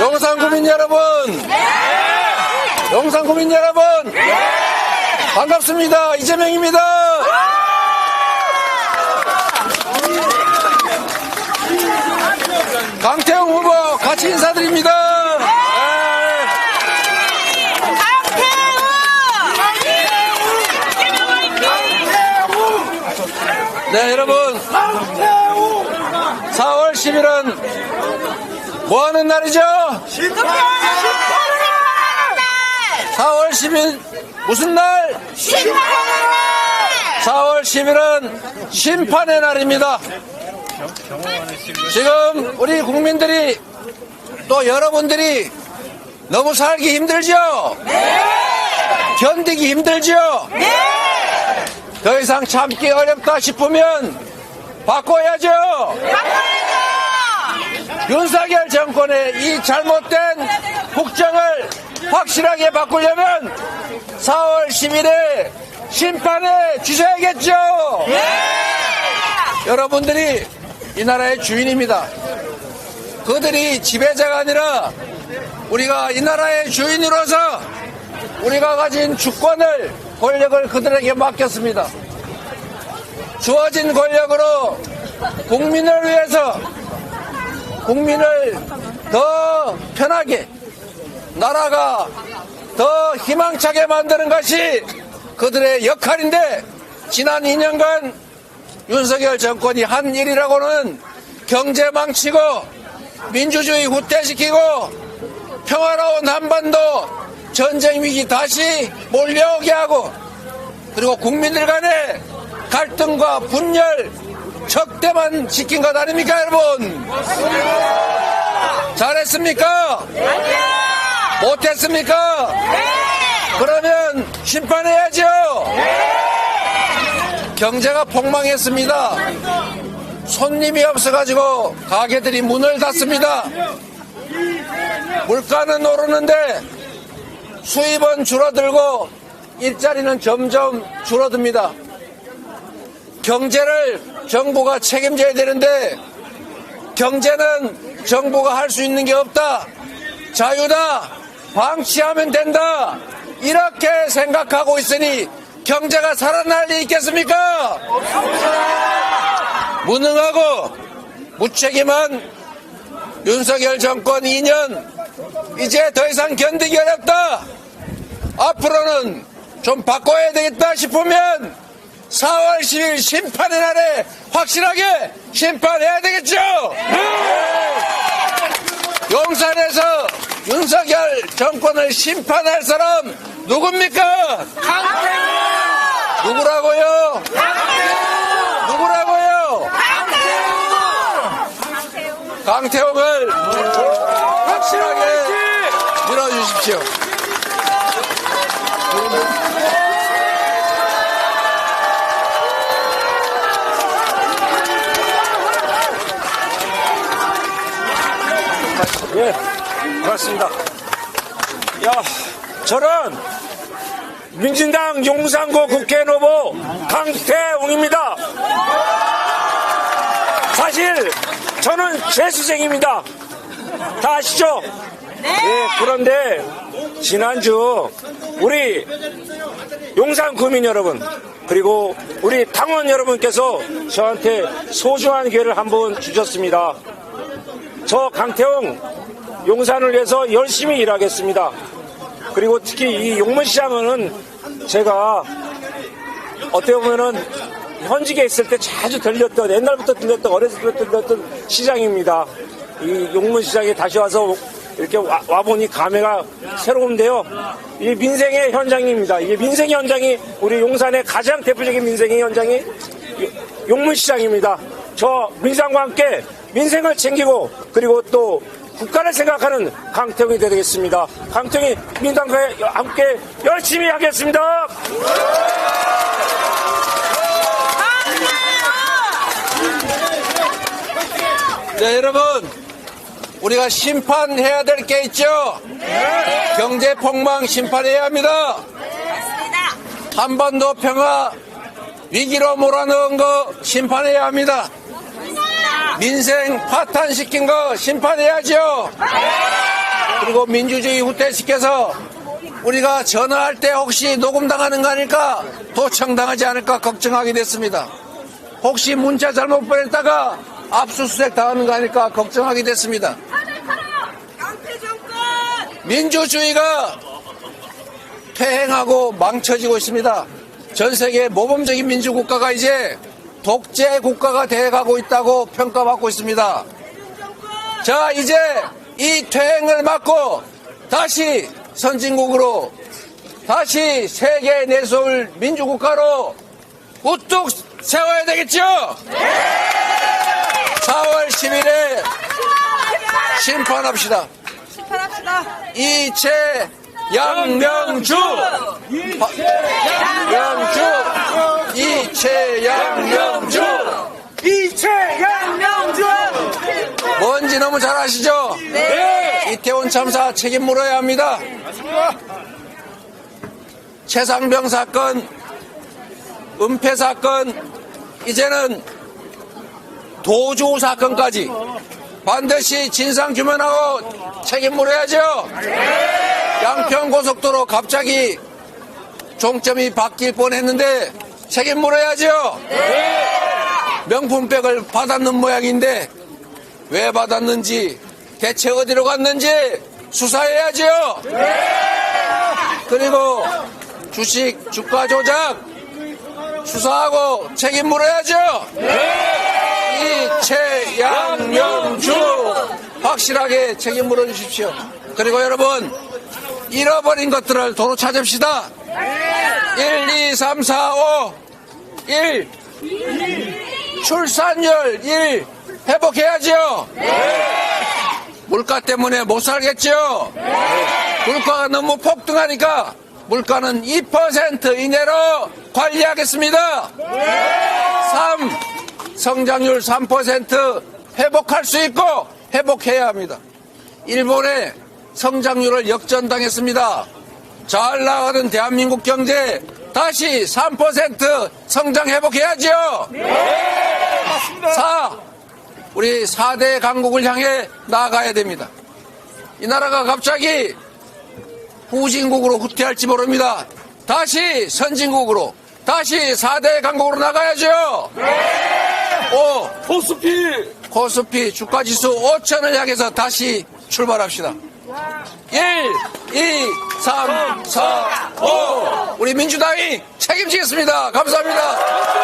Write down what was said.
영상 구민 여러분. 영상 구민 여러분. 반갑습니다. 이재명입니다. 강태형 후보 같이 인사드립니다. 네, 여러분. 4월 10일은 뭐 하는 날이죠? 4월 10일 무슨 날? 4월 10일은 심판의 날입니다. 지금 우리 국민들이 또 여러분들이 너무 살기 힘들죠? 견디기 힘들죠? 더 이상 참기 어렵다 싶으면 바꿔야죠. 윤석열 정권의 이 잘못된 국정을 확실하게 바꾸려면 4월 10일에 심판에 주셔야겠죠. 여러분들이 이 나라의 주인입니다. 그들이 지배자가 아니라 우리가 이 나라의 주인으로서 우리가 가진 주권을 권력을 그들에게 맡겼습니다. 주어진 권력으로 국민을 위해서 국민을 더 편하게 나라가 더 희망차게 만드는 것이 그들의 역할인데 지난 2년간 윤석열 정권이 한 일이라고는 경제 망치고 민주주의 후퇴시키고 평화로운 한반도 전쟁 위기 다시 몰려오게 하고 그리고 국민들 간의 갈등과 분열 적대만 시킨 것 아닙니까 여러분? 잘했습니까? 못했습니까? 그러면 심판해야죠. 경제가 폭망했습니다. 손님이 없어가지고 가게들이 문을 닫습니다. 물가는 오르는데 수입은 줄어들고 일자리는 점점 줄어듭니다. 경제를 정부가 책임져야 되는데 경제는 정부가 할 수 있는 게 없다. 자유다. 방치하면 된다. 이렇게 생각하고 있으니 경제가 살아날 리 있겠습니까? 무능하고 무책임한 윤석열 정권 2년 이제 더 이상 견디기 어렵다. 앞으로는 좀 바꿔야 되겠다 싶으면 4월 10일 심판의 날에 확실하게 심판해야 되겠죠. 용산에서 윤석열 정권을 심판할 사람 누굽니까? 누구라고요? 누구라고요? 강태웅을 확실하게 밀어주십시오. 예, 반갑습니다. 야, 저는 민진당 용산구 국회의원 후보 강태웅입니다. 사실 저는 재수생입니다. 다 아시죠? 예, 그런데 지난주 우리 용산 구민 여러분 그리고 우리 당원 여러분께서 저한테 소중한 기회를 한 번 주셨습니다. 저 강태웅 용산을 위해서 열심히 일하겠습니다. 그리고 특히 이 용문시장은 제가 어떻게 보면은 현직에 있을 때 자주 들렸던 옛날부터 들렸던 어렸을 때부터 들렸던 시장입니다. 이 용문시장에 다시 와서 이렇게 와, 와보니 감회가 새로운데요. 이 민생의 현장입니다. 이 민생의 현장이 우리 용산의 가장 대표적인 민생의 현장이 용문시장입니다. 저 민상과 함께 민생을 챙기고 그리고 또 국가를 생각하는 강태웅이 되겠습니다. 강태웅이 민당과 함께 열심히 하겠습니다. 네, 여러분. 우리가 심판해야 될 게 있죠? 경제 폭망 심판해야 합니다. 한반도 평화 위기로 몰아넣은 거 심판해야 합니다. 민생 파탄시킨 거 심판해야죠. 그리고 민주주의 후퇴시켜서 우리가 전화할 때 혹시 녹음당하는 거 아닐까 도청당하지 않을까 걱정하게 됐습니다. 혹시 문자 잘못 보냈다가 압수수색 당하는 거 아닐까 걱정하게 됐습니다. 민주주의가 퇴행하고 망쳐지고 있습니다. 전 세계 모범적인 민주국가가 이제 독재 국가가 돼가고 있다고 평가받고 있습니다. 자, 이제 이 퇴행을 막고 다시 선진국으로 다시 세계에 내세울 민주국가로 우뚝 세워야 되겠죠? 4월 10일에 심판합시다. 심판합시다. 이채 양명주 양명주 이채 양 명주 이채 양 명주! 뭔지 너무 잘 아시죠? 네. 이태원 참사 책임 물어야 합니다. 최상병 사건, 은폐 사건, 이제는 도주 사건까지 반드시 진상 규명하고 책임 물어야죠. 양평 고속도로 갑자기 종점이 바뀔 뻔했는데 책임 물어야죠. 명품백을 받았는 모양인데 왜 받았는지 대체 어디로 갔는지 수사해야죠. 그리고 주식 주가 조작 수사하고 책임 물어야죠. 이채 양명주 확실하게 책임 물어주십시오. 그리고 여러분 잃어버린 것들을 도로 찾읍시다. 1, 2, 3, 4, 5, 1 출산율 1 회복해야죠. 물가 때문에 못 살겠죠. 물가가 너무 폭등하니까 물가는 2% 이내로 관리하겠습니다. 3. 성장률 3% 회복할 수 있고 회복해야 합니다. 일본의 성장률을 역전당했습니다. 잘 나가는 대한민국 경제 다시 3% 성장 회복해야죠. 4. 우리 4대 강국을 향해 나아가야 됩니다. 이 나라가 갑자기 후진국으로 후퇴할지 모릅니다. 다시 선진국으로, 다시 4대 강국으로 나가야죠. 5. 포스피 코스피 주가지수 5천을 향해서 다시 출발합시다. 1, 2, 3, 4, 5. 우리 민주당이 책임지겠습니다. 감사합니다.